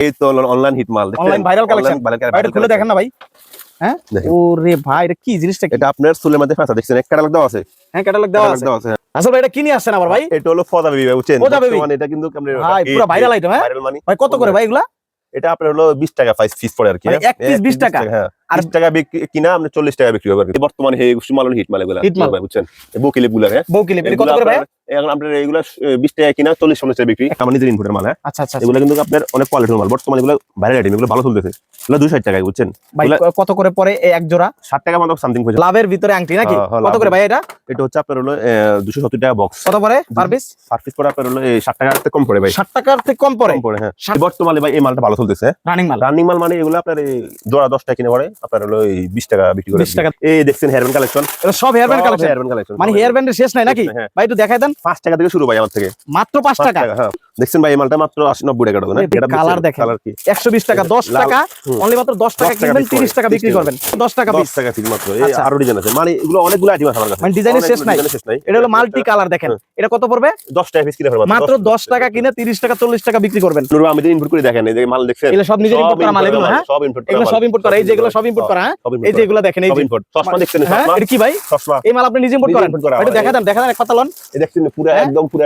এই তো online hit মাল দেখছেন? Online viral collection? Online viral ভাই, এটা খুলে দেখেন না ভাই। হ্যাঁ? ওরে ভাই এটা কি জিনিসটা এটা আপনার চুলের মধ্যে ফেঁসা দেখছেন? এক ক্যাটালগ দেওয়া আছে। হ্যাঁ ক্যাটালগ দেওয়া আছে। দেওয়া আছে হ্যাঁ। আসলে ভাই এটা আসছেন আবার ভাই? এটা হলো ফদা বেবি বুঝছেন? ফদা baby? বর্তমানে এটা কিন্তু আপনার ভাই পুরো ভাইরাল আইটেম হ্যাঁ? ভাইরাল মানি ভাই কত করে ভাই এগুলা? এটা আপনার হলো 20 টাকা প্রাইস ফিস পড়ে আর কি মানে হ্যাঁ? এক piece 20 টাকা? হ্যাঁ। আর- 20 টাকা বিক্রি- কিনা আপনি 40 টাকা বিক্রি হবে বর্তমানে হে হিট মাল এগুলা। Hit মাল। ভাই বুঝছেন? বুকিলে গুলা হ্যাঁ? কত করে ভাই? এখন আপনার এগুলা 20 টাকা কিনা 40 50 টাকা বিক্রি। আমার নিজের ইনপুটের মাল হ্যাঁ? আচ্ছা আচ্ছা আচ্ছা। এগুলো কিন্তু আপনার অনেক কোয়ালিটির মাল। বর্তমানে এগুলো ভাইরাল আইটেম এগুলো ভালো চলতেছে। এগুলো 260 টাকায় বুঝছেন? কত করে পরে এই এক জোড়া? 60 টাকা মতো সামথিং পড়ছে লাভের ভিতরে আংটি নাকি? হ্যাঁ, হ্যাঁ, কত করে ভাই এটা? এটা হচ্ছে আপনার হলো দুশো সত্তর টাকা বক্স কত পরে পার পিস পার আপনার হলো ষাট টাকা কম পড়ে ভাই। ষাট টাকার থেকে কম কম পড়ে হ্যাঁ। বর্তমানে ভাই এই মালটা ভালো চলতেছে। রানিং মাল। রানিং মাল মানে এগুলো আপনার জোড়া দশ টাকা কিনে পড়ে আপনার হলো এই বিশ টাকা বিক্রি করে 20 টাকা। এই দেখছেন হেয়ারব্যান্ড কালেকশন সব হেয়ার ব্যান্ড কালেকশন মানে হেয়ার ব্যান্ডের শেষ নাই নাকি। ভাই একটু দেখাই দেন। পাঁচ টাকা থেকে শুরু ভাই আমার থেকে। মাত্র পাঁচ টাকা? হ্যাঁ। দেখছেন ভাই এই মালটা মাত্র আশি নব্বই টাকা টাকা colour দেখেন। কালার কি? একশো বিশ টাকা দশ টাকা। অনলি মাত্র দশ টাকা 10 টাকা কিনবেন তিরিশ টাকা বিক্রি করবেন। দশ টাকা পিস টাকা ঠিক মাত্র। এই আচ্ছা। আরও ডিজাইন আছে। মানে এগুলো অনেকগুলো আইটেম আছে আমার কাছে। মানে ডিজাইনের শেষ নাই। শেষ নাই। এটা হলো মাল্টি কালার দেখেন। এটা কত পড়বে? দশ টাকা পিস কিনে মাত্র। দশ টাকা কিনে তিরিশ টাকা চল্লিশ টাকা বিক্রি করবেন। নুরবা আমি ইনপুট করে দেখেন এই যে মাল দেখছেন। এগুলো সব নিজের ইম্পোর্ট করা মাল এগুলো হ্যাঁ? সব করা এগুলো সব ইম্পোর্ট করা এই যে এগুলো সব ইম্পোর্ট করা হ্যাঁ? এই যে এগুলো দেখেন এই যে import। চশমা দেখছেন হ্যাঁ চশমা এটা কি ভাই? চশমা। এই মাল আপনি নিজে নিজে করেন। এটা দেখা দেন দেখা দেন এক পাতা লন। এই দেখছেন পুরো হ্যাঁ? একদম পুরো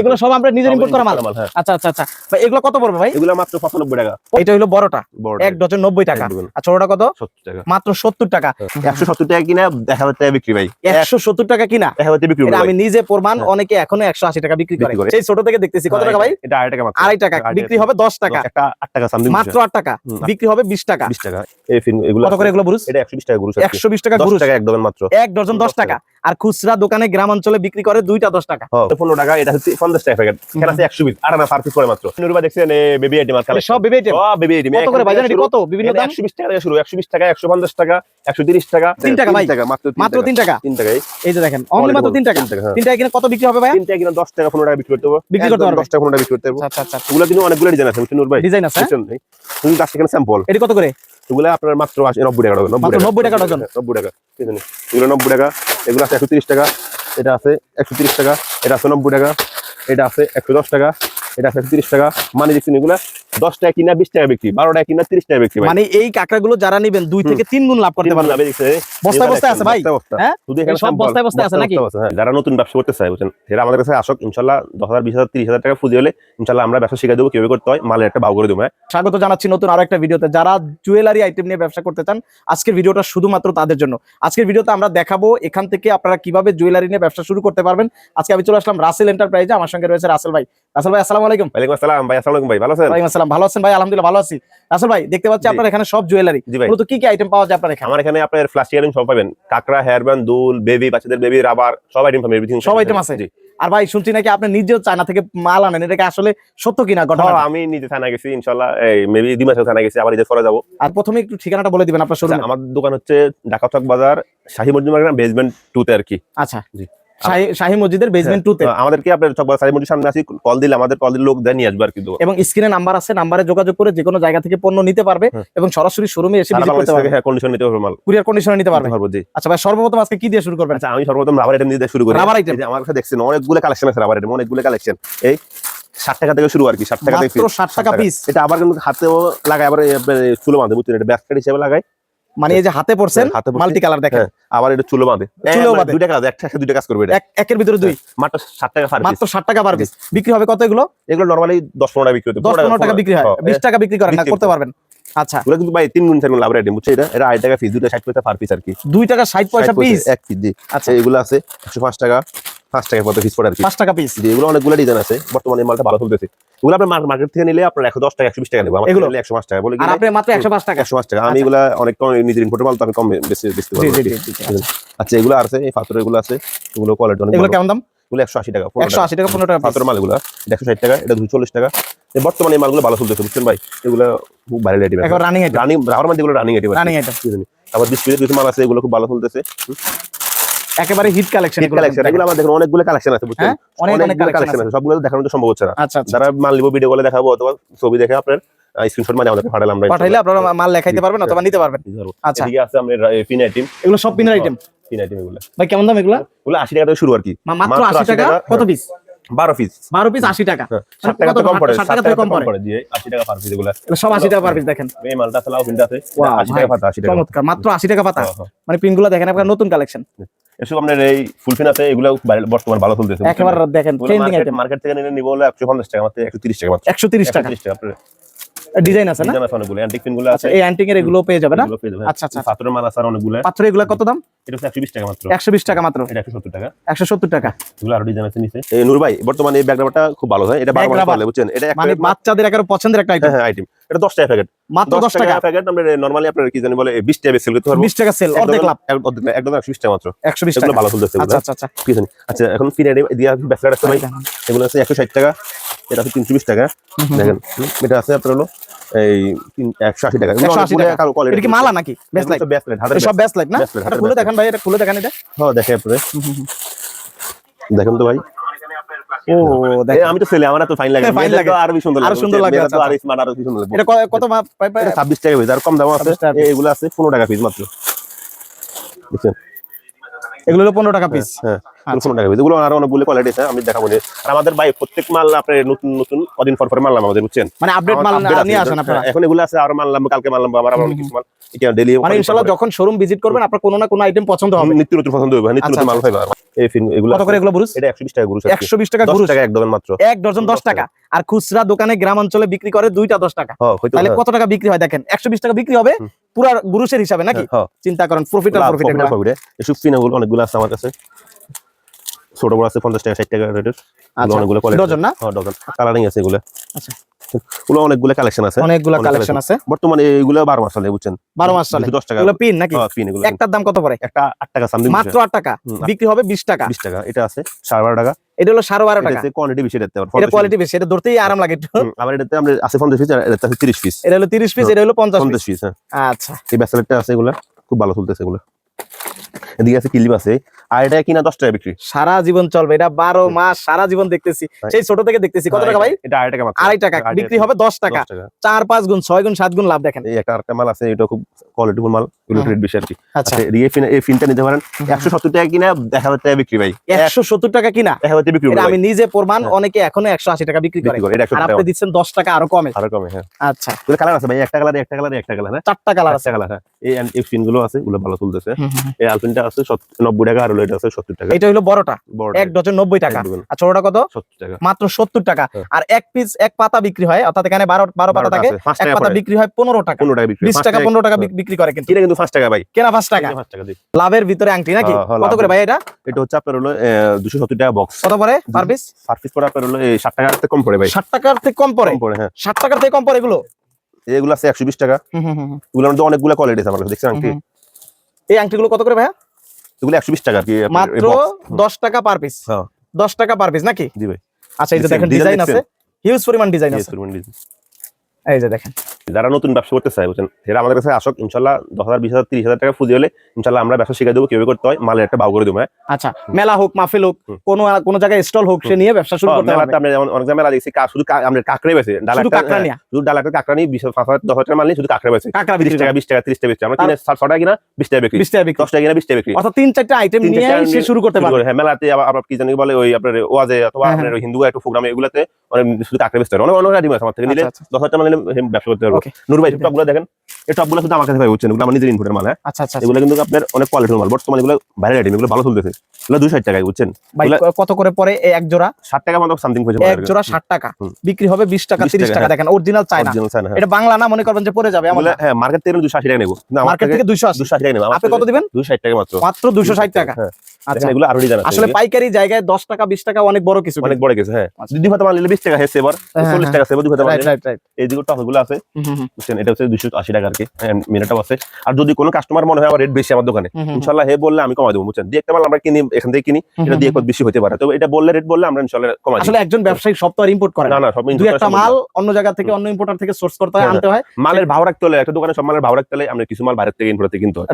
এগুলো সব আমরা নিজের ইম্পোর্ট করা মাল? হ্যাঁ। আচ্ছা আচ্ছা আচ্ছা। ভাই এগুলো কত পড়বে ভাই? এগুলো মাত্র পঁচানব্বই টাকা। এটা হলো বড়টা। এক ডজন নব্বই টাকা। আর ছোটটা কত? সত্তর টাকা। মাত্র সত্তর টাকা। একশো সত্তর টাকা কিনা টাকা বিক্রি ভাই। একশো সত্তর টাকা কিনা? হাজার টাকা বিক্রি আমি নিজে প্রমাণ অনেকে এখনও একশো আশি টাকা বিক্রি করে। সেই ছোট থেকে দেখতেছি। কত টাকা ভাই? এটা আড়াই টাকা মাত্র। আড়াই টাকা। বিক্রি হবে দশ টাকা। একটা আট টাকা সামথিং মাত্র আট টাকা। বিক্রি হবে বিশ টাকা। বিশ টাকা। এই ফিল্ম এগুলো কত করে এগুলো বুরুজ? এটা একশো বিশ টাকা গুরু একশো বিশ টাকা দশ গুরুজ। টাকা এক ডজন মাত্র। এক ডজন দশ দশ টাকা। আর খুচরা দোকানে গ্রাম অঞ্চলে বিক্রি করে দুইটা দশ টাকা। পনেরো টাকা এটা হচ্ছে পঞ্চাশ টাকা প্যাকেট এখানে আছে একশো বিশ আর পার পিস করে মাত্র। নুরবা দেখছেন বেবি আইটেম আর সব বেবি আইটেম বেবি আইটেম কত করে ভাই কত? বিভিন্ন দাম? টাকা থেকে শুরু টাকা একশো পঞ্চাশ টাকা একশো তিরিশ টাকা। তিন টাকা ভাই। মাত্র টাকা। তিন টাকায় এই যে দেখেন অনলি মাত্র টাকা। টাকা হ্যাঁ। টাকা কিনে কত বিক্রি হবে ভাই তিন টাকা কিনা দশ টাকা পনেরো টাকা বিক্রি করতে পারব বিক্রি করতে। দশ টাকা পনেরো টাকা বিক্রি করতে পারব আচ্ছা আচ্ছা আচ্ছা। এগুলো কিন্তু অনেকগুলো ডিজাইন আছে নূর ভাই? ডিজাইন আছে? হ্যাঁ? তুমি কাছে এখানে স্যাম্পল এটি কত করে? এগুলো আপনার মাত্র আশি নব্বই টাকা ডজন মাত্র 90 টাকা ডজন। নব্বই টাকা এগুলো নব্বই টাকা এগুলো আছে একশো টাকা, এটা আছে একশো টাকা, এটা আছে নব্বই টাকা, এটা আছে একশো দশ টাকা, এটা আছে একশো টাকা মানে দেখছেন এগুলা দশ টাকা কিনা বিশ টাকা বিক্রি বারো টাকা কিনা তিরিশ টাকা বিক্রি মানে এই কাঁকড়াগুলো যারা নিবেন দুই থেকে তিন গুণ লাভ করতে তিন পারবেন। বস্তায় বস্তায় আছে ভাই? বস্তায় বস্তায়। শুধু এখানে এই সব বস্তায় বস্তায় আছে নাকি? যারা নতুন ব্যবসা করতে চায় বুঝছেন? সেটা আমাদের কাছে আসক ইনশাল্লাহ দশ হাজার বিশ হাজার তিরিশ হাজার টাকা পুঁজি হলে ইনশাল্লাহ আমরা ব্যবসা শিখে দেবো কীভাবে করতে হয় মালের একটা ভাগ করে দেবো হ্যাঁ? স্বাগত জানাচ্ছি নতুন আরও একটা ভিডিওতে। যারা জুয়েলারি আইটেম নিয়ে ব্যবসা করতে চান আজকের ভিডিওটা শুধুমাত্র তাদের জন্য। আজকের ভিডিওতে আমরা দেখাবো এখান থেকে আপনারা কীভাবে জুয়েলারি নিয়ে ব্যবসা শুরু করতে পারবেন। আজকে আমি চলে আসলাম রাসেল এন্টারপ্রাইজে। আমার সঙ্গে রয়েছে রাসেল ভাই। রাসেল ভাই আসসালামু আলাইকুম। ওয়ালাইকুম আসসালাম ভাই আসসালাম ভাই ভালো আছেন? ওয়ালাইকুম আসসালাম ভালো আছেন ভাই? আলহামদুলিল্লাহ ভালো আছি। রাসেল ভাই দেখতে পাচ্ছি আপনার এখানে সব জুয়েলারি মূলত কি কি আইটেম পাওয়া যায় আপনার এখানে? আমার এখানে আপনার ফ্লাশ ইয়ারিং সব পাবেন। কাকড়া হেয়ার ব্যান্ড দুল বেবি বাচ্চাদের বেবি রাবার সব আইটেম পাবেন এভরিথিং সব item আছে? জি। আর ভাই শুনছি নাকি আপনি নিজেও চায়না থেকে মাল আনেন? এটাকে আসলে সত্য কিনা ঘটনা হ্যাঁ, আমি নিজে থানা গেছি ইনশাল্লাহ। এই মেবি দুই মাসে থানা গেছি আবার ঈদের পরে যাব। আর প্রথমে একটু ঠিকানাটা বলে দিবেন আপনার শোরুম আমার দোকান হচ্ছে ঢাকা চক বাজার শাহী মসজিদ মার্কেট বেসমেন্ট টুতে আর কি। আচ্ছা। জি। শাহী মসজিদের বেসমেন্ট টু তে। আমাদেরকে আপনার চক বাজার শাহী মসজিদ সামনে আসি কল দিলে আমাদের কল দিলে লোক দেয় নিয়ে আসবে আর কি। এবং স্ক্রিনে নাম্বার আছে নাম্বারে যোগাযোগ করে যে কোনো জায়গা থেকে পণ্য নিতে পারবে এবং সরাসরি শোরুমে এসে ভিজিট করতে পারবে। হ্যাঁ কন্ডিশন নিতে পারবে মাল। কুরিয়ার কন্ডিশনে নিতে পারবে। জি। আচ্ছা ভাই সর্বপ্রথম আজকে কি দিয়ে শুরু করবেন? আচ্ছা আমি সর্বপ্রথম রাবার আইটেম দিয়ে শুরু করি। রাবার? এই আমার কাছে দেখছেন অনেকগুলো কালেকশন আছে রাবার আইটেম অনেকগুলো কালেকশন এই ষাট টাকা থেকে শুরু আর কি ষাট টাকা থেকে 60 টাকা পিস এটা আবার কিন্তু হাতেও লাগায় আবার চুলো বাঁধে বুঝছেন? এটা ব্যাক হিসেবে লাগায়। মানে এই যে হাতে পড়ছেন হ্যাঁ, মাল্টি কালার দেখেন। হ্যাঁ, আবার এটা চুলো বাঁধে। চুলো মানে বাঁধে। দুইটা কাজ একটা সাথে দুইটা কাজ করবে এটা। এক একের ভিতরে দুই। মাত্র ষাট টাকা পার মাত্র ষাট টাকা পার পিস বিক্রি হবে কত এগুলো? এগুলো নরমালি দশ পনেরো টাকা বিক্রি হতে দশ পনেরো টাকা বিক্রি হয়। হ্যাঁ, বিশ টাকা বিক্রি করেন না করতে পারবেন। আচ্ছা। এগুলো কিন্তু ভাই তিন গুণ চার গুণ লাভ আইটেম বুঝছে এটা? এটা আড়াই টাকা পিস দুইটা ষাট পয়সা পার পিস আর কি। দুই টাকা ষাট পয়সা পিস এক পিস আচ্ছা। এগুলো আছে একশো পাঁচ টাকা। পাঁচ টাকা মতো পিস পড়ে পাঁচ টাকা পিস জি এগুলো অনেকগুলো ডিজাইন আছে বর্তমানে এই মালটা ভালো চলতেছে। এগুলো মার্কেট থেকে নিলে আপনার একশো দশ টাকা একশো বিশ টাকা নেব। এগুলো? একশো পাঁচ টাকা। বলে আপনি মাত্র একশো পাঁচ টাকা? একশো পাঁচ টাকা। আমি আচ্ছা। এগুলা অনেক কম নিজের ইম্পোর্টের মাল তো আমি কম বেশি বেশি। আচ্ছা। আচ্ছা এগুলো আছে এই পাথরের এগুলো আছে। এগুলো কোয়ালিটি অনেক এগুলো কেমন দাম? এগুলো একশো আশি টাকা একশো আশি টাকা পনেরো টাকা। পাথরের মাল এগুলো একশো ষাট টাকা এটা দুশো চল্লিশ টাকা। বর্তমানে এই মালগুলো ভালো চলতেছে বুঝছেন ভাই? এগুলো খুব ভালো আইটেম রানিং রানিং রাবার এগুলো রানিং আইটেম রানিং আইটেম তারপর বিস্কুটের কিছু মাল আছে এগুলো খুব ভালো চলতেছে। একেবারে হিট কালেকশন কালেকশন এগুলো আমার দেখুন অনেকগুলো কালেকশন আছে বুঝছেন? হ্যাঁ অনেক অনেক কালেকশন আছে। সবগুলো দেখানো তো সম্ভব হচ্ছে না। আচ্ছা আচ্ছা যারা মাল নিবো ভিডিও কলে দেখাবো অথবা ছবি দেখে আপনার স্ক্রিনশট মানে আমাদের পাঠালাম আমরা পাঠাইলে আপনারা মাল লেখাইতে পারবেন অথবা নিতে পারবেন। আচ্ছা। এদিকে আছে আমাদের পিন আইটেম এগুলো সব পিনের আইটেম পিন আইটেম এগুলো। ভাই কেমন দাম এগুলো? ওগুলো আশি টাকা থেকে শুরু আর কি। মাত্র মাত্র আশি 80 টাকা? কত পিস বারো পিস বারো পিস আশি টাকা। ষাট টাকা তো কম পড়ে টাকা কম পড়ে। টাকা পার পিস এগুলো। সব আশি টাকা পার পিস দেখেন। এই মালটা আছে লাউ পিনটা আছে। Wow, আশি ভাই, টাকা পাতা আশি টাকা। চমৎকার মাত্র আশি টাকা পাতা। হ্যাঁ, হ্যাঁ। মানে পিনগুলো দেখেন আপনার নতুন কালেকশন এসব আপনার এই ফুলফিন আছে এগুলো বর্তমান ভালো চলতেছে একেবারে দেখেন মার্কেট থেকে নিলে নিবো হলো একশো পঞ্চাশ টাকা মাত্র একশো তিরিশ টাকা মাত্র। একশো তিরিশ টাকা। 130 টাকা আপনার ডিজাইন আছে না? আছে অনেকগুলো। অ্যান্টিক পিনগুলো আচ্ছা আছে। এই অ্যান্টিং এর এগুলো পেয়ে যাবে না? এগুলো আচ্ছা, আচ্ছা। পাথরের মাল আছে আর অনেকগুলো। পাথর এগুলো কত দাম? এটা হচ্ছে একশো বিশ টাকা মাত্র। একশো বিশ টাকা মাত্র। এটা একশো সত্তর টাকা। একশো সত্তর টাকা। এগুলো আরও ডিজাইন আছে নিচে। এই নূর ভাই বর্তমানে এই ব্যাগ রাবারটা খুব ভালো হয়। এটা Bag বারো বুঝছেন? এটা এক মানে বাচ্চাদের একেবারে পছন্দের একটা আইটেম হ্যাঁ হ্যাঁ আইটেম এটা দশ টাকা প্যাকেট মাত্র দশ টাকা প্যাকেট আমরা নরমালি আপনার কি জানি বলে বিশ টাকা সেল করতে পারব। বিশ টাকা সেল অর্ধেক লাভ। একদম- একদম একশো বিশ টাকা মাত্র। একশো বিশ এগুলো টাকা। ভালো চলতেছে আচ্ছা আচ্ছা আচ্ছা। কি জানি? আচ্ছা এখন পিনে দিয়ে ব্যাসলেট আছে ভাই। এগুলো আছে একশো ষাট টাকা। এটা আছে তিনশো বিশ টাকা। দেখেন এটা আছে আপনার হলো এই একশো আশি টাকা। এগুলো 180 অনেক টাকা। পুরো quality এটা কি মালা নাকি? সব না? খুলে দেখান ভাই এটা খুলে দেখান এটা। হ্যাঁ দেখে আপনারে দেখেন তো ভাই। ও আমি তো আমার তো ফাইন লাগে মেয়েদের লাগে। আরও সুন্দর আরও সুন্দর লাগে, তো আচ্ছা, আরও সুন্দর লাগবে এটা কত পাই- পাই- টাকা পিস আর কম দাম আছে। 26 এগুলো আছে পনেরো টাকা পিস মাত্র। এগুলো হলো পনেরো টাকা পিস হ্যাঁ আচ্ছা। পনেরো টাকা পিস এগুলো আরও অনেকগুলো কোয়ালিটি আছে আমি দেখাবো আর আমাদের ভাই প্রত্যেক মাল আপনার নতুন নতুন কদিন পর পর মাল আমাদের বুঝছেন? মানে আপডেট মাল আমার update আছে। নিয়ে আসেন আপনারা। হ্যাঁ, এখন এগুলো আছে আরও মানলাম কালকে মানলাম আবার আবার অনেক কিছু মাল। এটা ডেলি মানে ইনশাল্লাহ যখন শোরুম ভিজিট করবেন আপনার কোনো না কোনো আইটেম পছন্দ হবে। নিত্য নতুন পছন্দ হবে নিত্য আচ্ছা, নতুন মাল পাইবা এই ফিন এগুলো কত করে এগুলো বুরুস এটা একশো বিশ টাকা গুরু একশো বিশ টাকা এক ডজন মাত্র। এক ডজন দশ দশ টাকা। আর খুচরা দোকানে গ্রাম অঞ্চলে বিক্রি করে দুইটা দশ টাকা। হ্যাঁ তাহলে কত টাকা বিক্রি হয় দেখেন? একশো বিশ টাকা বিক্রি হবে। পুরা গুরুসের হিসাবে নাকি? হ্যাঁ চিন্তা করেন প্রফিট আর প্রফিট profit আর profit এ। এসব ফিন অনেকগুলো আছে আমার কাছে। ছোট বড় আছে পঞ্চাশ টাকা ষাট টাকা রেটের। আচ্ছা, অনেকগুলো quality ডজন না? হ্যাঁ ডজন। কালারিং আছে এগুলো। আচ্ছা। ওগুলো অনেকগুলো কালেকশন আছে। অনেকগুলা অনেক কালেকশন আছে। বর্তমানে এগুলো বারো মাস চলে বুঝছেন? বারো মাস চলে। দুশো দশ টাকা। এগুলো পিন নাকি? হ্যাঁ, পিন এগুলো। একটার দাম কত পড়ে? একটা আট টাকা সামথিং মাত্র আট টাকা। বিক্রি হবে বিশ টাকা। বিশ টাকা। এটা আছে সাড়ে বারো টাকা। এটা হলো সাড়ে বারো টাকা। কোয়ান্টিটি বেশি দেখতে এটা কোয়ালিটি বেশি। এটা ধরতেই আরাম লাগে একটু। আবার এটাতে আমরা আছে পঞ্চাশ পিস এটা আছে তিরিশ পিস এটা হলো তিরিশ পিস এটা হলো পঞ্চাশ পঞ্চাশ পিস হ্যাঁ। আচ্ছা। এই ব্যাসলেটটা আছে এগুলো। খুব ভালো চলতেছে এগুলো। এদিকে আছে কিলিপ আছে। আর এটা কিনা দশ টাকা বিক্রি? সারা জীবন চলবে। এটা বারো মাস সারা জীবন দেখতেছি। সেই ছোট থেকে দেখতেছি। কত টাকা ভাই? এটা আড়াই টাকা আড়াই টাকা। বিক্রি হবে দশ টাকা। চার পাঁচ গুণ ছয় গুণ সাত গুণ লাভ দেখেন। এই একটা আরেকটা মাল আছে এটা খুব কোয়ালিটিফুল মাল। এগুলো রেট বেশি আর কি। আচ্ছা। এই ফিনটা নিতে পারেন। একশো সত্তর টাকা কিনা দেখা হাজার টাকা বিক্রি ভাই। একশো সত্তর টাকা কিনা? এক হাজার বিক্রি আমি নিজে প্রমাণ হ্যাঁ। অনেকে এখনও একশো আশি টাকা বিক্রি করে। আপনি দিচ্ছেন দশ টাকা আরও কমে। আরও কমে হ্যাঁ। আচ্ছা। কালার আছে ভাই একটা কালার একটা কালার একটা কালার হ্যাঁ। চারটা কালার আছে। কালার হ্যাঁ। এই এই ফিনগুলো আছে ওগুলো ভালো চলতেছে। এই আলপিনটা আছে নব্বই টাকা আর হলো এটা আছে সত্তর টাকা। এটা হলো বড়টা। এক ডজন নব্বই টাকা। আর ছোটটা কত? সত্তর টাকা। মাত্র সত্তর টাকা। হ্যাঁ। আর এক পিস এক পাতা বিক্রি হয় অর্থাৎ এখানে বারো বারো পাতা থাকে। এক পাতা বিক্রি হয় পনেরো টাকা। পনেরো টাকা বিশ টাকা পনেরো টাকা হ্যাঁ। বিক্রি করে কিন্তু। কিনা কিন্তু পাঁচ টাকা ভাই। কেনা পাঁচ টাকা। লাভের ভিতরে আংটি নাকি? হ্যাঁ, কত করে ভাই এটা? এটা হচ্ছে আপনার হলো দুশো সত্তর টাকা বক্স কত পরে পার পিস সার্ভিস পরে আপনার হলো ষাট টাকা থেকে কম পড়ে ভাই। ষাট টাকার থেকে কম পড়ে? কম পড়ে হ্যাঁ। ষাট টাকার থেকে কম পড়ে এগুলো? এগুলো আছে একশো বিশ টাকা। এগুলোর মধ্যে অনেকগুলো কোয়ালিটি আছে আমার দেখছেন আংটি? এই আংটিগুলো কত করে ভাইয়া? এগুলো একশো বিশ টাকা আর কি মাত্র। দশ টাকা পার পিস হ্যাঁ। দশ টাকা পার পিস নাকি? জি ভাই। আচ্ছা এই যে দেখেন ডিজাইন আছে। হিউজ পরিমাণ ডিজাইন আছে। এই যে দেখেন। যারা নতুন ব্যবসা করতে চায় বুঝছেন? এরা আমাদের কাছে আসক ইনশাল্লাহ দশ হাজার বিশ হাজার তিরিশ হাজার টাকা পুঁজি হলে ইনশাল্লাহ আমরা ব্যবসা শিখে দেবো কীভাবে করতে হয় মালের একটা ভাও করে দেবো হ্যাঁ? আচ্ছা মেলা হোক মাহফিল হোক। কোনো কোনো জায়গায় স্টল হোক সে নিয়ে ব্যবসা শুরু করতে মেলাতে পারবে। আপনি যেমন অনেক মেলা দেখছি শুধু আমরা কাঁকড়ে বেছে ডাল কাঁকড়া হ্যাঁ, নিয়া? শুধু ডাল কাঁকড়া নিয়ে বিশ পাঁচ হাজার দশ হাজার মাল নিয়ে শুধু কাঁকড়ে বেছে কাঁকড়া বিক্রি টাকা বিশ টাকা তিরিশ টাকা আমরা কিনে ছ টাকা কিনা বিশ টাকা বিক্রি। বিশ টাকা বিক্রি। দশ টাকা কিনা বিশ টাকা বিক্রি। অর্থাৎ তিন চারটা আইটেম নিয়ে সে শুরু করতে পারবে। হ্যাঁ মেলাতে আবার কি জানি বলে ওই আপনার ওয়াজে অথবা হ্যাঁ, আপনার হিন্দু একটু প্রোগ্রামে এগুলাতে অনেক শুধু কাঁকড়ে বেচতে পারে অনেক অনেক আছে আমার থেকে। নিলে আচ্ছা, আচ্ছা। দশ হাজার টাকা নিলে ব্যবসা করতে পারব। নূর ভাই টপগুলো দেখেন এই টপগুলো শুধু আমার কাছে ভাই বুঝছেন? আমার নিজের ইনপুটের মাল হ্যাঁ? আচ্ছা আচ্ছা আচ্ছা। এগুলো কিন্তু আপনার অনেক কোয়ালিটির মাল। বর্তমানে এগুলো আইটেম এগুলো ভালো চলতেছে। এগুলো দুশো ষাট টাকায় বুঝছেন? কত করে পরে এক জোড়া? ষাট টাকা মতো সামথিং এক জোড়া ষাট টাকা। বিক্রি হবে বিশ টাকা তিরিশ টাকা, টাকা। দেখেন অরিজিনাল না এটা বাংলা না মনে করবেন যে পড়ে যাবে হ্যাঁ মার্কেট থেকে দুশো আশি টাকা নেব। মার্কেট থেকে দুশো আশি। টাকা নেব। আপনি কত দিবেন? দুশো ষাট টাকা মাত্র। মাত্র দুইশো ষাট টাকা হ্যাঁ। আচ্ছা। এগুলো আরও ডিজাইন আসলে পাইকারি জায়গায় দশ টাকা বিশ টাকা অনেক বড় কিছু অনেক বড় কিছু হ্যাঁ। আচ্ছা। দুই মাল নিলে বিশ টাকা হয়েছে এবার হ্যাঁ, চল্লিশ হ্যাঁ। টাকা সেবা দুই হাতে মাল রাইট নিলে রাইট রাইট। এই দিকে টপগুলো আছে বুঝছেন এটা হচ্ছে দুশো আশি টাকা আর কি। মিনিটাও আছে। আর যদি কোনো কাস্টমার মনে হয় আমার রেট বেশি আমার দোকানে ইনশাল্লাহ হে বললে আমি কমাই দেবো বুঝছেন? দিয়ে একটা মাল আমরা কিনি এখান থেকে কিনি এটা দিয়ে কত বেশি হতে পারে। তো এটা বললে রেট বললে আমরা ইনশাল্লাহ কমাই আসলে একজন ব্যবসায়ী সব তো আর ইম্পোর্ট করে না। না সব দুই একটা মাল অন্য জায়গা থেকে অন্য ইম্পোর্টার থেকে সোর্স করতে হয় হ্যাঁ, আনতে হয়। মালের ভাও রাখতে হলে একটা দোকানে সব মালের ভাও রাখতে হলে আমরা কিছু মাল বাইরের থেকে ইম্পোর্ট থেকে কিনতে হয়।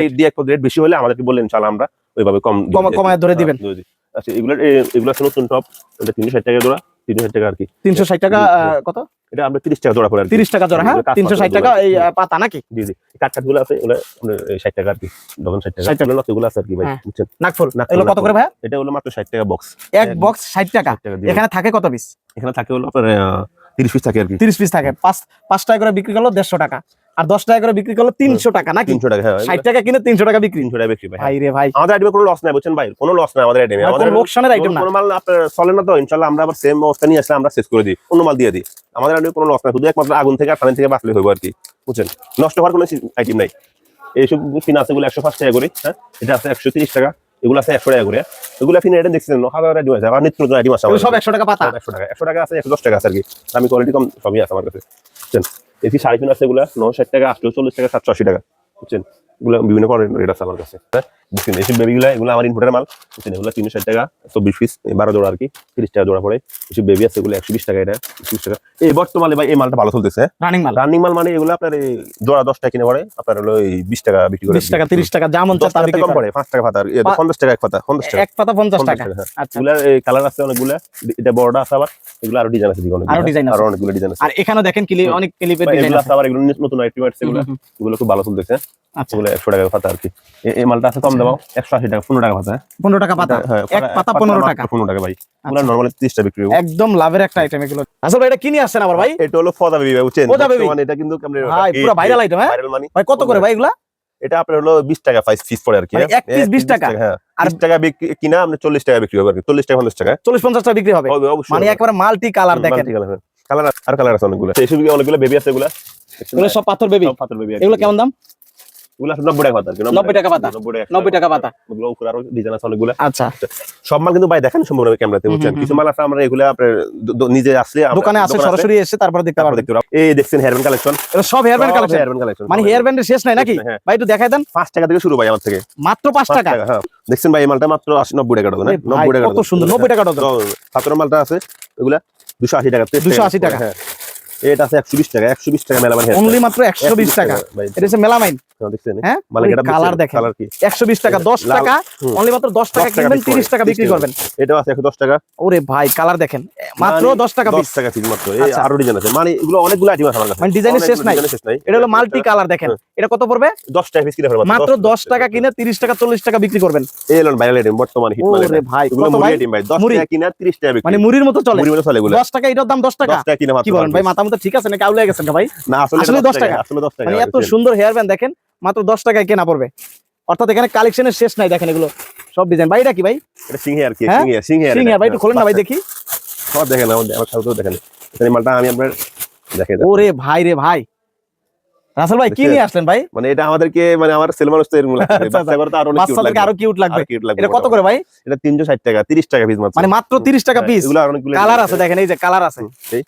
এই দিয়ে এক রেট বেশি হলে আমাদেরকে বললে ইনশাল্লাহ আমরা ওইভাবে কম। কমায় ধরে দিবেন। হ্যাঁ, ধরে। আচ্ছা এগুলো এগুলো নতুন টপ এটা তিনশো ষাট টাকা জোড়া। তিনশো ষাট টাকা আর কি। তিনশো ষাট টাকা কত? এটা আমরা তিরিশ টাকা জোড়া পড়ে আর তিরিশ টাকা জোড়া হ্যাঁ? তিনশো ষাট টাকা এই পাতা নাকি? জি জি। কাঠ কাঠগুলো আছে ওগুলো ষাট টাকা আর কি ডজন ষাট টাকা। 60 টাকা। এগুলো আছে আর কি ভাই হ্যাঁ। বুঝছেন? নাকফুল নাকফুল, এগুলো কত করে ভাইয়া? এটা হলো মাত্র ষাট টাকা বক্স এক বক্স ষাট টাকা? এখানে থাকে কত পিস এখানে থাকে হলো আপনার তিরিশ পিস থাকে আর কি। তিরিশ পিস থাকে পাঁচ পাঁচ টাকা করে বিক্রি করল দেড়শো টাকা। আর দশ টাকা করে বিক্রি করল তিনশো টাকা নাকি? তিনশো টাকা হ্যাঁ। ষাট টাকা কিনে তিনশো টাকা বিক্রি। তিনশো টাকা বিক্রি ভাই। রে ভাই। আমাদের আইটেমে কোনো লস নাই বুঝছেন ভাই? কোনো লস নাই আমাদের আইটেমে। আমাদের লোকসানের আইটেম না। কোনো মাল আপনার চলে না তো ইনশাল্লাহ আমরা আবার সেম অবস্থা নিয়ে আসলে আমরা শেষ করে দিই। অন্য মাল দিয়ে দিই। আমাদের আইটেমে কোনো লস নাই শুধু একমাত্র আগুন থেকে আর পানি থেকে বাঁচলে হইব আর কি বুঝছেন? নষ্ট হওয়ার কোনো আইটেম নাই। এইসব ফিন আছে এগুলো একশো পাঁচ টাকা করে হ্যাঁ? এটা আছে একশো তিরিশ টাকা এগুলো আছে একশো টাকা করে। এগুলো ফিন আইটেম দেখছেন হাজার আইটেম আছে আবার নিত্য নতুন আইটেম আছে সব একশো টাকা পাতা। একশো টাকা একশো টাকা আছে একশো দশ টাকা আছে আর কি। আমি কোয়ালিটি কম সবই আছে আমার কাছে বুঝছেন? এসি সাড়ে তিন আছে এগুলো নশো ষাট টাকা, আটশো চল্লিশ টাকা, সাতশো আশি টাকা। বুঝছেন? এগুলো বিভিন্ন রেট আছে আমার কাছে। বুঝছেন এসব বেবিগুলো এগুলো আমার ইনপুটের মাল। বুঝছেন এগুলো তিনশো ষাট টাকা চব্বিশ পিস বারো জোড়া আর কি তিরিশ টাকা জোড়া পড়ে। এসব বেবি আছে এগুলো একশো বিশ টাকা এটা বিশ টাকা। এই বর্তমানে ভাই এই মালটা ভালো চলতেছে। রানিং মাল। রানিং মাল মানে এগুলো আপনার জোড়া দশ টাকা কিনে পড়ে আপনার হলো বিশ টাকা বিক্রি করে। বিশ টাকা তিরিশ টাকা কম পড়ে পাঁচ টাকা পাতা পঞ্চাশ টাকা এক পাতা পঞ্চাশ টাকা। এক পাতা পঞ্চাশ টাকা। টাকা, হ্যাঁ। আচ্ছা। এগুলার কালার আছে অনেকগুলো এটা বড়টা আছে আবার এগুলো আরও ডিজাইন আছে আরও design আছে। অনেকগুলো ডিজাইন আছে। আর এখানে দেখেন ক্লিপ অনেক ক্লিপের ডিজাইন আছে। আবার এগুলো নতুন আইটেম আছে এগুলো। এগুলো খুব ভালো চলতেছে। আচ্ছা। এগুলো একশো টাকা পাতা আর কি। এই মালটা আছে কম। দাম একশো আশি টাকা পনেরো টাকা পাতা হ্যাঁ? পনেরো টাকা পাতা হ্যাঁ, এক পাতা পনেরো টাকা। পনেরো টাকা ভাই। এগুলো আচ্ছা। টাকা বিক্রি হবে একদম লাভের একটা আইটেম এগুলো। আসলে ভাই এটা কিনে আসছেন আবার ভাই? এটা হলো ফদা বেবি ভাই বুঝছেন? ফদা এটা কিন্তু আপনার ভাই পুরো ভাইরাল আইটেম হ্যাঁ? ভাইরাল মানি ভাই কত করে ভাই এগুলা? এটা আপনার হলো বিশ টাকা পিস পড়ে আর কি হ্যাঁ? এক piece 20 টাকা? হ্যাঁ। আর- টাকা বিক্রি কিনা আপনি চল্লিশ টাকা বিক্রি হবে আর কি চল্লিশ টাকা পঞ্চাশ টাকা। চল্লিশ পঞ্চাশ টাকা বিক্রি হবে। অবশ্যই মানে একবারে মাল্টি কালার দেখেন। কালার আর কালার আছে অনেকগুলো। অনেকগুলো বেবি আছে এগুলা? এগুলো সব পাথর বেবি পাথর বেবি এগুলো কেমন দাম? টাকা পাতা আর কি, 90 টাকা পাতা। ডিজাইন আছে অনেকগুলো। আচ্ছা। সব মাল কিন্তু ভাই দেখেন সম্পূর্ণ ক্যামেরাতে বুঝছেন? কিছু মাল আছে আমরা এগুলো আপনার দ- দ- নিজে আসলে দোকানে আছে সরাসরি এসে তারপরে দেখতে। এই দেখছেন হেয়ার ব্যান্ড কালেকশন সব hair band collection hair band collection মানে হেয়ার ব্যান্ডের শেষ নাই নাকি? হ্যাঁ। ভাই একটু দেখাই দেন। পাঁচ টাকা থেকে শুরু ভাই আমার থেকে। মাত্র টাকা? হ্যাঁ। দেখছেন ভাই এই মালটা মাত্র টাকা ডজন টাকা কত সুন্দর টাকা ডজন। মালটা আছে এগুলা দুশো আশি টাকা 280 টাকা। হ্যাঁ। এটা আছে একশো বিশ টাকা একশো বিশ টাকা মেলা অনলি মাত্র একশো বিশ টাকা। এটা হচ্ছে মেলামাইন। দেখছেন? হ্যাঁ? মালিক এটা কালার দেখেন। কালার কি? একশো বিশ টাকা দশ লাল- টাকা অনলি মাত্র 10 টাকা কিনবেন piece তিরিশ করে, টাকা বিক্রি করবেন। এটাও আছে একশো দশ টাকা। ওরে ভাই কালার দেখেন। মাত্র দশ টাকা দশ পিস টাকা পিস মাত্র। এই। আরও ডিজাইন আছে। মানে এগুলো অনেকগুলো আইটেম আছে আমার কাছে। মানে ডিজাইনের শেষ নাই। design এর শেষ নাই। এটা হলো মাল্টি কালার দেখেন। এটা কত পড়বে? দশ টাকা পিস কিনে ফেলবেন মাত্র দশ টাকা কিনে তিরিশ টাকা চল্লিশ টাকা বিক্রি করবেন। এই হলো ভাইরাল আইটেম বর্তমানে হিট মাল ওরে ভাই এগুলো মুড়ি আইটেম ভাই। দশ? টাকা কিনা তিরিশ টাকা বিক্রি। মানে মুড়ির মতো চলে। মতো চলে এগুলো। দশ টাকা এটার দাম দশ টাকা। দশ টাকা কিনা মাত্র কি বলেন ভাই মাথা মতো ঠিক আছে নাকি আউলে গেছেন ভাই? না আসলে 10 টাকা? আসলে দশ টাকা মানে এত সুন্দর হেয়ার ব্যান্ড দেখেন মাত্র দশ টাকায় কেনা পড়বে। অর্থাৎ এখানে কালেকশনের শেষ নাই দেখেন এগুলো। সব ডিজাইন ভাই এটা কি ভাই? এটা সিংহে আর কি? হ্যাঁ? সিংহে সিংহে সিং ভাই একটু খোলেন না ভাই দেখি। সব দেখেন আমার সাথেও দেখেন। এখানে মালটা আমি আপনার দেখে। ওরে ভাই রে ভাই। রাসেল ভাই কি নিয়ে আসলেন ভাই? মানে এটা আমাদেরকে মানে আমার সেল মানুষ তো এরকম আচ্ছা, তো আরও বাচ্চাদেরকে আরও কিউট লাগবে। এটা কত করে ভাই? এটা তিনশো ষাট টাকা তিরিশ টাকা পিস মাত্র। মানে মাত্র তিরিশ টাকা পিস এগুলো অনেকগুলো কালার আছে দেখেন এই যে কালার আছে।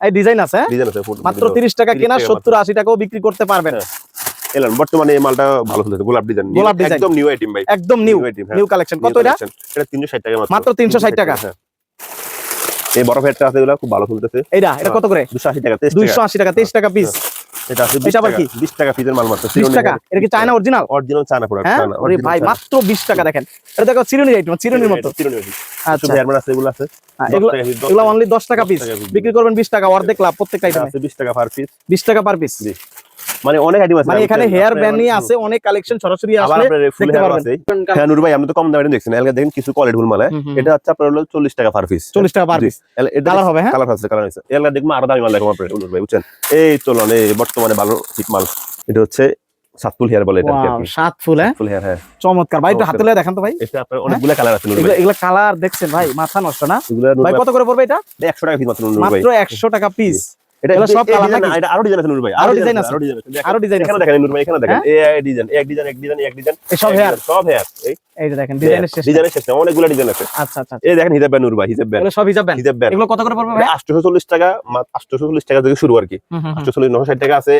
এই ডিজাইন আছে হ্যাঁ? ডিজাইন আছে মাত্র তিরিশ টাকা কেনা টাকা সত্তর আশি টাকাও বিক্রি করতে পারবেন। হ্যাঁ। বর্তমানে এই মালটা ভালো চলছে গোলাপ ডিজাইন গোলাপ। একদম নিউ আইটেম ভাই। একদম নিউ হ্যাঁ। নিউ কালেকশন কত এটা? টাকা মাত্র। 360 টাকা। হ্যাঁ। এই বড় ফেটটা আছে এগুলো খুব ভালো চলতেছে। এটা কত করে? দুশো আশি টাকা তেইশ দুইশো টাকা। আশি টাকা তেইশ টাকা পিস এটা আছে এটা আবার কি? বিশ টাকা পিসের মাল মাত্র বিশ টাকা? এটা কি China original original China product হ্যাঁ? ভাই মাত্র বিশ টাকা দেখেন। এটা দেখো চিরুনি আইটেম চিরুনির মতো। আচ্ছা। হেয়ারম্যান আছে এগুলো আছে। হ্যাঁ, 10 এগুলো 10 টাকা পিস 10 টাকা piece। বিক্রি করবেন বিশ টাকা অর্ধেক লাভ প্রত্যেকটা আইটেমে আছে বিশ টাকা পার পিস বিশ টাকা পার পিস। মানে অনেক আইটেম আছে। মানে এখানে হেয়ার ব্যান্ড নিয়ে আছে অনেক কালেকশন সরাসরি আসলে দেখতে পারবেন। হ্যাঁ নুর ভাই আপনি তো কম দামে দেখছেন এলাকা দেখেন কিছু কোয়ালিটি ফুল মাল। এটা হচ্ছে আপনার হলো চল্লিশ টাকা পার পিস চল্লিশ টাকা পার পিস এটা কালার হবে হ্যাঁ? কালার আছে কালার আছে দেখব আরও দামি মাল দেখো আপনার নুর ভাই বুঝছেন? এই চলন এই বর্তমানে ভালো হিট মাল। এটা হচ্ছে সাতফুল হেয়ার বলে এটা Wow, সাত ফুল হ্যাঁ? ফুল হেয়ার হ্যাঁ। চমৎকার। ভাই একটু হাতে লয়ে দেখান তো ভাই। এটা আপনার অনেকগুলো কালার আছে নুর এগুলো ভাই। এগুলো কালার দেখছেন ভাই মাথা নষ্ট না? ভাই কত করে পড়বে এটা? একশো টাকা পিস মাত্র নুর ভাই। মাত্র একশো টাকা পিস এটা সব এই না, এটা আরও ডিজাইন আছে নুর ভাই আরও design আছে? আরও ডিজাইন আছে। আরও ডিজাইন এখানে দেখেন নুর ভাই এখানে দেখেন। হ্যাঁ? এই ডিজাইন এক ডিজাইন এক ডিজাইন এক ডিজাইন সব হেয়ার সব হেয়ার এই এই দেখেন ডিজাইনের শেষ ডিজাইনের শেষ অনেকগুলো ডিজাইন আছে। আচ্ছা আচ্ছা এই দেখেন হিজাব ব্যান ভাই হিজাব এগুলো সব হিসাব হিজাব এগুলো কত করে পড়বে ভাই? আটশোশো চল্লিশ টাকা থেকে শুরু আর কি। টাকা আছে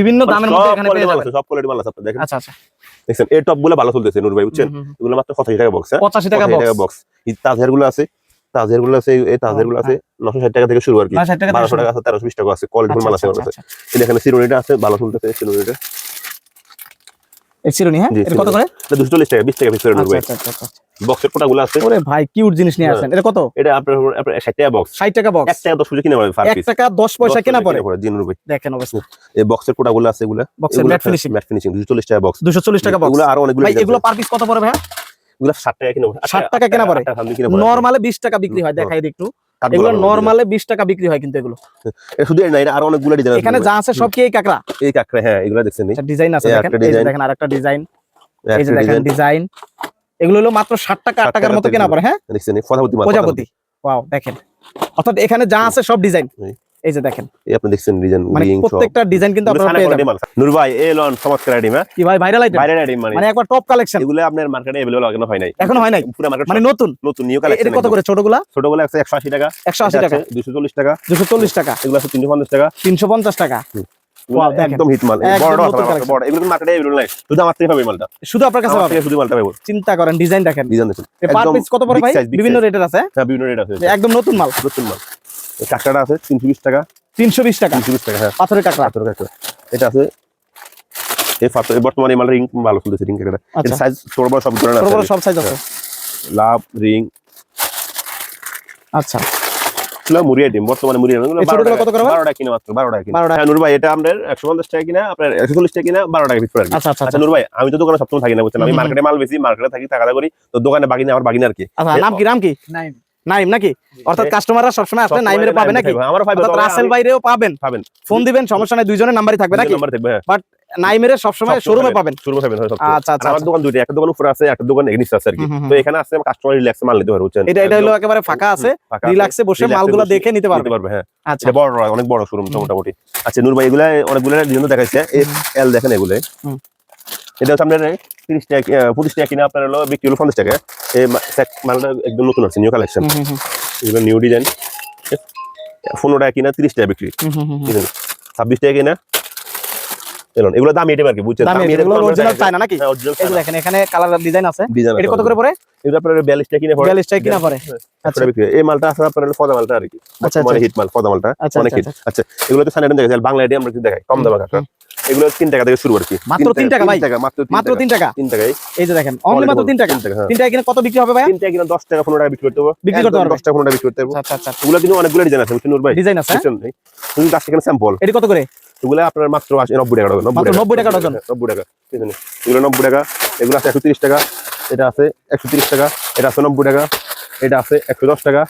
বিভিন্ন দামের মধ্যে সব এখানে পেয়ে যাবেন। সব কোয়ালিটি মাল আছে আপনার দেখেন। আচ্ছা আচ্ছা। দেখছেন এই টপগুলো ভালো চলতেছে নুর ভাই বুঝছেন। এগুলো মাত্র টাকা বক্স হ্যাঁ? পঁচাশি টাকা বক্স বক্সগুলো আছে তাজেরগুলো আছে এই তাজেরগুলো আছে নশো ষাট টাকা থেকে শুরু আর কি। বারোশো টাকা আছে তেরোশো বিশ টাকা আছে কোয়ালিটি মাল আছে দেখেন সিরোনিটা আছে ভালো চলতেছে সিরোনিটা এই হ্যাঁ? এটা কত করে? এটা দুশো চল্লিশ টাকা বিশ টাকা পিস করে নুর আচ্ছা আচ্ছা আচ্ছা। বক্সের কোটাগুলো আছে। ওরে ভাই কিউট জিনিস নিয়ে আসেন এটা কত? এটা আপনার টাকা বক্স ষাট টাকা বক্স এক টাকা দশ পয়সা কিনে পারবে পার টাকা দশ পয়সা কেনা পড়ে? দেখেন অবস্থা। এই বক্সের কোটাগুলো আছে এগুলা। বক্সের ম্যাট ফিনিশিং ম্যাট ফিনিশিং দুশো চল্লিশ টাকা বক্স দুশো চল্লিশ টাকা বক্স এগুলো আরও অনেকগুলো ভাই design এগুলো পার পিস কত পড়ে ভাই এগুলো ষাট টাকা কিনে। 60 টাকা কেনা পড়ে? নরমালে বিশ টাকা বিক্রি হয় দেখাই একটু। এগুলো নরমালে বিশ টাকা বিক্রি হয় কিন্তু এগুলো। শুধু না এটা আরও অনেকগুলো ডিজাইন আছে। এখানে যা আছে সব কি এই কাকড়া? এই কাকড়া হ্যাঁ এগুলো দেখছেন ডিজাইন আছে এই দেখেন। এই দেখেন আরেকটা ডিজাইন এই যে দেখেন ডিজাইন এগুলো হলো মাত্র ষাট টাকা আট টাকার মতো কেনা পড়ে হ্যাঁ? দেখছেন প্রজাপতি প্রজাপতি। ওয়াও দেখেন। অর্থাৎ এখানে যা আছে সব ডিজাইন এই। এই যে দেখেন এই আপনি দেখছেন ডিজাইন মানে রিং সব প্রত্যেকটা ডিজাইন কিন্তু এগুলো আপনারা সানা পেয়ে quality যাবেন মাল। নূর ভাই এই লন চমৎকার আইটেম হ্যাঁ কি ভাই ভাইরাল আইটেম বাইরের আইটেম মানে মানে একবার টপ কালেকশন এগুলো আপনার মার্কেটে अवेलेबल এখনো হয় নাই এখনো হয় নাই পুরো মার্কেট মানে নতুন নতুন নিউ এ- কালেকশন এটা কত করে ছোটগুলা ছোটগুলো আছে 180 টাকা একশো আশি টাকা দুশো চল্লিশ টাকা দুশো চল্লিশ টাকা এগুলো আছে তিনশো পঞ্চাশ টাকা তিনশো পঞ্চাশ টাকা এগুলো Wow, দেখেন। একদম হিট মাল একদম বড় নতুন collection। বড় এগুলো মার্কেটে अवेलेबल নাই শুধু আমার থেকে পাবে এই মালটা শুধু আপনার কাছে আমার পাবে থেকে শুধু মালটা পাবো চিন্তা করেন ডিজাইন দেখেন ডিজাইন দেখুন পার একদম পিস কত পড়ে big ভাই size, big বিভিন্ন size। রেটের আছে হ্যাঁ বিভিন্ন রেট আছে যে একদম নতুন মাল নতুন মাল এই কাঁকড়াটা আছে তিনশো বিশ টাকা। তিনশো বিশ টাকা? তিনশো বিশ টাকা হ্যাঁ। পাথরের কাঁকড়া? পাথর কাঁকড়া। এটা আছে। এই পাথর বর্তমানে এই রিং ভালো চলতেছে রিং কাঁকড়া আচ্ছা। সাইজ ছোট বড় সব ধরনের বড় বড় সব সাইজ আছে। Love ring. আচ্ছা। বর্তমানে কত করে টাকা কিনা মাত্র বারো টাকা কিনা। হ্যাঁ নূর ভাই এটা আমাদের একশো পঞ্চাশ টাকা কিনা আপনার একশো চল্লিশ টাকা কিনা বারো টাকা ফিট আচ্ছা আচ্ছা আচ্ছা নূর ভাই আমি তো দোকানে সবসময় থাকি না বুঝছেন? আমি। মার্কেটে মাল বেশি মার্কেটে থাকি টাকা করি তো দোকানে বাগিনা আমার বাগিনা আর কি। আচ্ছা নাম কি নাম কি? নাইম। নাকি? অর্থাৎ কাস্টমাররা সবসময় আসলে নাইমেরে পাবে নাকি? অর্থাৎ রাসেল বাইরেও পাবেন। পাবেন। ফোন দিবেন সমস্যা নাই দুইজনের নাম্বারই থাকবে নাকি? হ্যাঁ নাইমেরে সবসময় শোরুমে পাবেন শুরু পাবেন আচ্ছা আচ্ছা আমার দোকান দুইটা একটা দোকান উপরে আছে একটা দোকান এগনিস্ট আছে আর কি। তো এখানে আসলে কাস্টমার রিল্যাক্সে মাল নিতে পারে বুঝছেন? এটা এটা হলো একেবারে ফাঁকা আছে। রিল্যাক্সে বসে মালগুলো দেখে নিতে পারবে। পারবে হ্যাঁ। আচ্ছা। এটা বড় অনেক বড় শোরুম মোটামুটি। আচ্ছা নূর ভাই এগুলা অনেকগুলো ডিজাইন দেখাইছে। এল দেখেন এগুলো। এটা হচ্ছে আপনার তিরিশ টাকা পঁচিশ টাকা কিনে আপনার হলো বিক্রি হলো পঞ্চাশ টাকা। এই মালটা একদম নতুন আছে নিউ কালেকশন এগুলো নিউ ডিজাইন পনেরো টাকা কিনা তিরিশ টাকা বিক্রি। ছাব্বিশ টাকা কিনা এগুলো দামি আইটেম আর কি বুঝছেন? দামি এগুলো অরিজিনাল চায়না নাকি? হ্যাঁ, এখানে কালার ডিজাইন আছে। এটা আছে কত করে পড়ে? এগুলো আপনার বিয়াল্লিশ টাকা কিনে পড়ে। বিয়াল্লিশ টাকা কিনা পড়ে। একশো টাকা বিক্রি হয়। এই মালটা আছে আপনার হলো ফদা মালটা আর কি। আচ্ছা, হিট মাল ফদা মালটা। আচ্ছা, অনেক হিট আচ্ছা, আচ্ছা এগুলো তো সানি দেখা যায় বাংলা আমরা দেখাই কম দামে কাকা। এগুলো তিন টাকা থেকে শুরু আর কি মাত্র তিন টাকা ভাই? মাত্র তিন মাত্র টাকা। তিন টাকা? টাকায় এই যে দেখেন অনলি মাত্র তিন টাকা। তিন টাকা হ্যাঁ। কিনে কত বিক্রি হবে ভাই? তিন টাকা কিনা দশ টাকা পনেরো টাকা বিক্রি করতে পারব বিক্রি করতে পারবে। দশ টাকা পনেরো টাকা বিক্রি করতে পারব আচ্ছা আচ্ছা আচ্ছা। এগুলো কিন্তু অনেকগুলো ডিজাইন আছে বুঝছেন নূর ভাই ডিজাইন আছে? ভাই? তুমি দশ টাকা স্যাম্পল এটি কত করে? এগুলো আপনার মাত্র আশি নব্বই টাকা ডজন মাত্র 90 টাকা ডজন। নব্বই টাকা ঠিক এগুলো নব্বই টাকা এগুলো আছে একশো তিরিশ টাকা এটা আছে একশো তিরিশ টাকা এটা আছে নব্বই টাকা এটা আছে একশো দশ টাকা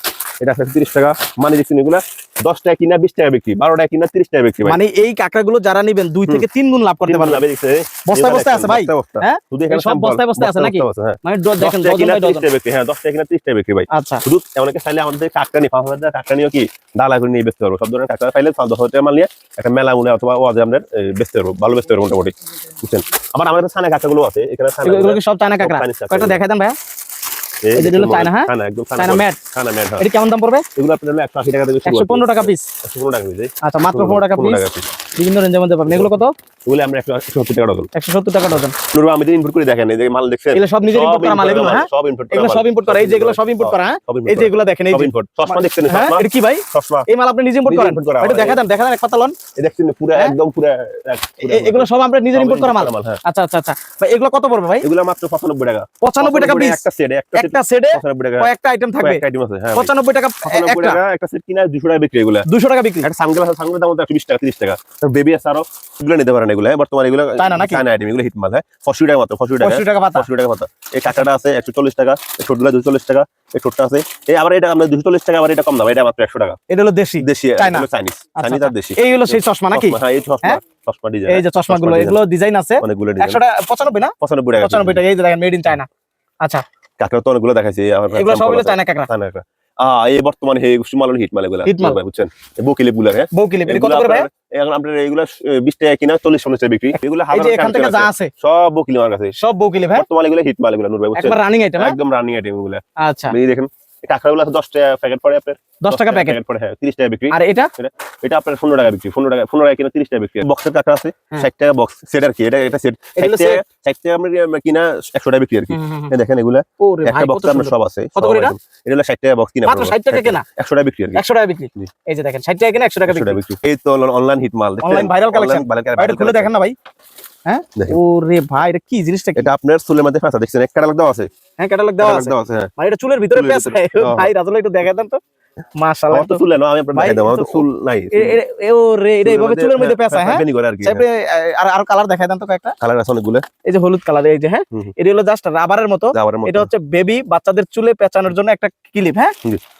এটা আছে একশো তিরিশ টাকা। মানে দেখছেন এগুলা দশ টাকা কিনা বিশ টাকা বিক্রি বারো টাকা কিনা তিরিশ টাকা বিক্রি মানে এই কাঁকড়াগুলো যারা নিবেন দুই থেকে তিন গুণ লাভ করতে পারবেন। বস্তায় বস্তায় আছে ভাই? হ্যাঁ? সব বস্তায় বস্তায় আছে নাকি? হ্যাঁ। মানে দেখেন বিক্রি, হ্যাঁ, দশ টাকা কিনা তিরিশ টাকা বিক্রি ভাই। আচ্ছা। শুধু অনেকে চাইলে আমাদের কাকড়া নিয়ে পাঁচ হাজার কাকড়া নিয়েও কি ডালা করে নিয়ে বেচতে পারব। সব ধরনের কাকড়া পাইলে পাঁচ দশ হাজার টাকা মাল নিয়ে একটা মেলা মনে অথবা ওয়াজে আমরা বেচতে পারব ভালো বেচতে পারব মোটামুটি। বুঝছেন? আবার আমাদের ছানা কাকড়াগুলো আছে এখানে সব চায়না কাঁকড়া? কাঁকড়া। দেন ভাইয়া। দেখুন চায়না, হ্যাঁ? একদম চায়না ম্যাট। ছানা ম্যাট হ্যাঁ। এটি কেমন দাম পড়বে? এগুলো আপনার হলো একশো আশি টাকা থেকে শুরু একশো পনেরো টাকা পিস একশো পনেরো টাকা পিস আচ্ছা মাত্র পনেরো টাকা পিস বিভিন্ন রেঞ্জের মধ্যে পাবেন। এগুলো কত? এগুলো আমরা একশো একশো সত্তর টাকা ডজন। একশো সত্তর টাকা ডজন। আমি ইনপুট করে দেখেন এই যে মাল দেখছেন এগুলো সব নিজের ইম্পোর্ট করা মাল এগুলো হ্যাঁ? সব ইনপুট এগুলো সব ইম্পোর্ট করা এই যে এগুলো সব ইম্পোর্ট করা হ্যাঁ? এই যে এগুলো দেখেন এই যে ইনপুট চশমা দেখছেন হ্যাঁ চশমা এটা কি ভাই? চশমা। এই মাল আপনি নিজে নিজে করেন। এটা হ্যাঁ। দেখা দেন দেখা দেন এক পাতা লন এই দেখছেন পুরো হ্যাঁ? একদম পুরো এগুলো সব আমরা নিজের ইম্পোর্ট করা মাল। হ্যাঁ। আচ্ছা আচ্ছা আচ্ছা। ভাই এগুলো কত পড়বে ভাই? এগুলো মাত্র পঁচানব্বই টাকা পঁচানব্বই টাকা পিস একটা সেট একটা একটা সেটে কয়েকটা আইটেম থাকবে। হ্যাঁ। পঁচানব্বই টাকা একটা টাকা একটা সেট কিনা দুশো টাকা বিক্রি এগুলো। দুশো টাকা বিক্রি। একটা সানগ্লাস সানগ্লাস দাম একশো বিশ টাকা তিরিশ টাকা। বেবি আছে আরও এগুলো নিতে পারেন এগুলো হ্যাঁ বর্তমানে এগুলো চায়না নাকি? চায়না আইটেম এগুলো হিট মাল হ্যাঁ। পঁয়ষট্টি টাকা মাত্র পঁয়ষট্টি টাকা টাকা পাতা। পঁয়ষট্টি টাকা মাত্র এই কাঁকড়াটা আছে একশো চল্লিশ টাকা এই ছোটগুলা দুশো চল্লিশ টাকা এই ছোটটা আছে এই আবার এটা আমরা দুশো চল্লিশ টাকা আবার এটা কম দাম এটা মাত্র একশো টাকা। এটা হলো দেশি দেশি। এগুলো চাইনিজ আচ্ছা, চাইনিজ আর আচ্ছা। দেশি। এই হলো সেই চশমা নাকি? হ্যাঁ এই চশমা হ্যাঁ? চশমা ডিজাইন এই যে চশমাগুলো চশমা এগুলো ডিজাইন আছে। অনেকগুলো একশো ডিজাইন টাকা পঁচানব্বই না? পঁচানব্বই টাকা পঁচানব্বই টাকা এই যে দেখেন মেড ইন চায়না আচ্ছা। কাঁকড়া তো অনেকগুলো দেখাইছি এগুলো সব sample হলো আছে। চায়না কাঁকড়া। চায়না কাঁকড়া। আহ, এই বর্তমানে এই হিট মাল। বুঝছেন? বকিলে গুলা হ্যাঁ? বউ কত করে ভাই? এখন আপনার এগুলো বিশ টাকা কিনা চল্লিশ পঞ্চাশ টাকা বিক্রি। এগুলা এই যে হাজার এখান থেকে যা আছে। সব বকিলে আমার কাছে। সব বউ কিলিপ হ্যাঁ? বর্তমানে এগুলো হিট মাল এগুলো নূর ভাই বুঝছেন? একবার রানিং আইটেম হ্যাঁ? একদম রানিং আইটেম এগুলা। আচ্ছা। এই দেখেন কাঁকড়াগুলো আছে দশ টাকা প্যাকেট পড়ে আপনার। দশ টাকা প্যাকেট পড়ে হ্যাঁ তিরিশ টাকা বিক্রি। আর এটা? এটা আপনার পনেরো টাকা বিক্রি পনেরো টাকা পনেরো টাকা কিনা তিরিশ টাকা বিক্রি। বক্সের কাঁকড়া আছে হ্যাঁ। ষাট টাকা বক্স সেট আর কি এটা এটা সেট। ষাট টাকা ষাট আমরা কিনা একশো টাকা বিক্রি আর কি। দেখেন এগুলা একটা বক্স আপনার সব আছে এটা? হলো ষাট টাকা বক্স কিনা 60 টাকা কেনা? একশো টাকা বিক্রি আর কি। একশো টাকা বিক্রি? এই যে দেখেন ষাট টাকা কিনা একশো টাকা বিক্রি। এই তো অনলাইন হিট মাল Online viral collection। ভাই, এটা খুলে দেখেন না ভাই। হ্যাঁ। ওরে ভাই এটা কি জিনিসটা এটা আপনার চুলের মধ্যে ফেঁসা দেখছেন? এক ক্যাটালগ দেওয়া আছে। হ্যাঁ ক্যাটালগ দেওয়া আছে। হ্যাঁ। এটা চুলের ভিতরে। ভাই রাজুল একটু দেখাই দেন তো। মাশাআল্লাহ তো চুলে না আমি আপনার দেখাই দেবো আমার তো তো- চুল নাই। এ- এ- এ এটা এইভাবে চুলের মধ্যে পেঁচা হ্যাঁ? ফ্যানি করে আর কি। আর আর কালার দেখাই দেন তো কয়েকটা। কালার আছে অনেকগুলো। এই যে হলুদ কালার এই যে হ্যাঁ? হুম, হুম। এটা হলো জাস্ট রাবারের মতো। এটা হচ্ছে বেবি বাচ্চাদের চুলে পেঁচানোর জন্য একটা ক্লিপ হ্যাঁ?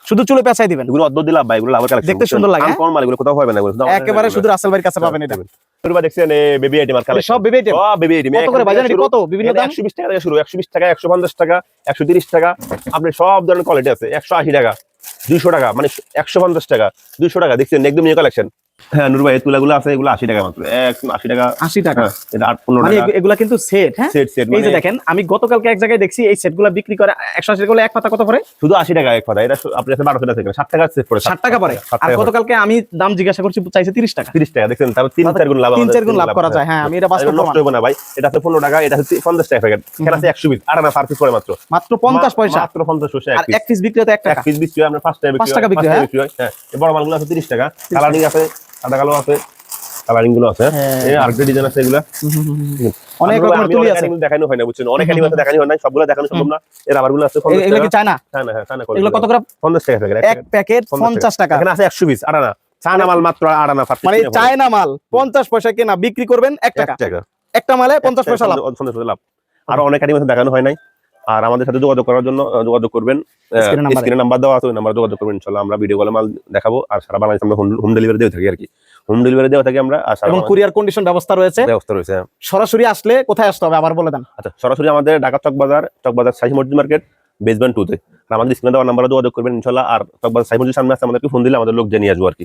শুধু চুলে পেঁচাই দিবেন। এগুলো অদ্ভুত দিলাম ভাই এগুলো লাভের কালেকশন দেখতে সুন্দর লাগে, হ্যাঁ? এগুলো কোথাও না এগুলো একেবারে শুধু রাসেল ভাইয়ের কাছে পাবেন এটা। শুরু দেখছেন বেবি আইটেম আর কালেকশন সব বেবি আইটেম সব বেবি আইটেম কত করে ভাই কত? বিভিন্ন দাম? একশো বিশ টাকা থেকে শুরু একশো বিশ টাকা একশো পঞ্চাশ টাকা একশো তিরিশ টাকা আপনি সব ধরনের কোয়ালিটি আছে একশো আশি টাকা। দুইশো টাকা মানে একশো পঞ্চাশ টাকা দুইশো টাকা দেখছেন একদম নিউ কালেকশন হ্যাঁ নুর ভাই এই তুলাগুলো আছে এগুলো আশি টাকা মাত্র। একদম আশি টাকা। আশি টাকা। হ্যাঁ এটা আট পনেরো মানে টাকা। এগু- কিন্তু সেট হ্যাঁ? সেট সেট এই যে মানে দেখেন আমি গতকালকে এক জায়গায় দেখছি এই সেটগুলো বিক্রি করে একশো আশি করে এক পাতা কত করে শুধু আশি টাকা এক কথা এটা আপনি আছে বারোশো টাকা ষাট টাকা সেট পড়ে ষাট টাকা পরে আর গতকালকে আমি দাম জিজ্ঞাসা করছি চাইছে তিরিশ টাকা। তিরিশ টাকা দেখছেন? তারপর তিন চার গুণ লাভ আমাদের, চার গুণ লাভ করা যায়। হ্যাঁ আমি এটা বাস্তব নষ্ট প্রমাণ। হবে না ভাই। এটা আছে পনেরো টাকা এটা হচ্ছে পঞ্চাশ টাকা প্যাকেট এখানে আছে একশো পিস আর না পার পিস পড়ে মাত্র। মাত্র পঞ্চাশ মা- পয়সা। মাত্র পঞ্চাশ পয়সা এক আর পিস এক পিস বিক্রি হতো এক এক টাকা। পিস বিক্রি হয় আপনার পাঁচ টাকা বিক্রি হয়, বিক্রি পাঁচ হয়, টাকা বিক্রি হয় হ্যাঁ। বড় মালগুলো আছে তিরিশ টাকা। কালারিং আছে সাদা কালো আছে কালারিংগুলো আছে। হ্যাঁ। আরেকটা ডিজাইন আছে এগুলা। অনেক রকমের তুলি আছে। দেখানো হয় না বুঝছেন? অনেক অ্যানিমেল দেখানো হয় না সবগুলো দেখানো সম্ভব না। এর আবারগুলো আছে 50 এগুলো কি চায় না হ্যাঁ না হ্যাঁ চায়না এগুলো কত। করে? 50 টাকা প্যাকেট এক প্যাকেট পঞ্চাশ টাকা। এখানে আছে 100 পিস আড়ানা চায়না মাল মাত্র আড়ানা পার piece মানে। চায়না মাল পঞ্চাশ পয়সা কেনা বিক্রি করবেন এক এক টাকা। টাকা। একটা মালে পঞ্চাশ পয়সা লাভ। পঞ্চাশ পয়সা লাভ। আর অনেক অ্যানিমেল দেখানো হয় নাই। আর আমাদের সাথে যোগাযোগ করার জন্য যোগাযোগ করবেন স্ক্রিনে নাম্বার দেওয়া আছে ওই নাম্বার যোগাযোগ করবেন ইনশাআল্লাহ। আমরা ভিডিও কলে মাল দেখাবো আর সারা বাংলাদেশে আমরা হোম ডেলিভারি দিয়ে থাকি আর কি। হোম ডেলিভারি দেওয়া থাকি আমরা আর এবং কুরিয়ার কন্ডিশন ব্যবস্থা রয়েছে। ব্যবস্থা রয়েছে হ্যাঁ। সরাসরি আসলে কোথায় আসতে হবে? আবার বলে দেন। আচ্ছা সরাসরি আমাদের ঢাকা চক বাজার চক বাজার সাইজ মসজিদ মার্কেট বেসমেন্ট টুতে আর আমাদের স্ক্রিনে দেওয়ার নাম্বারে যোগাযোগ করবেন ইনশাল্লাহ আর চক বাজার সাইজ মসজিদ সামনে আসতে আমাদেরকে ফোন দিলে আমাদের লোক জানিয়ে আসব আর কি।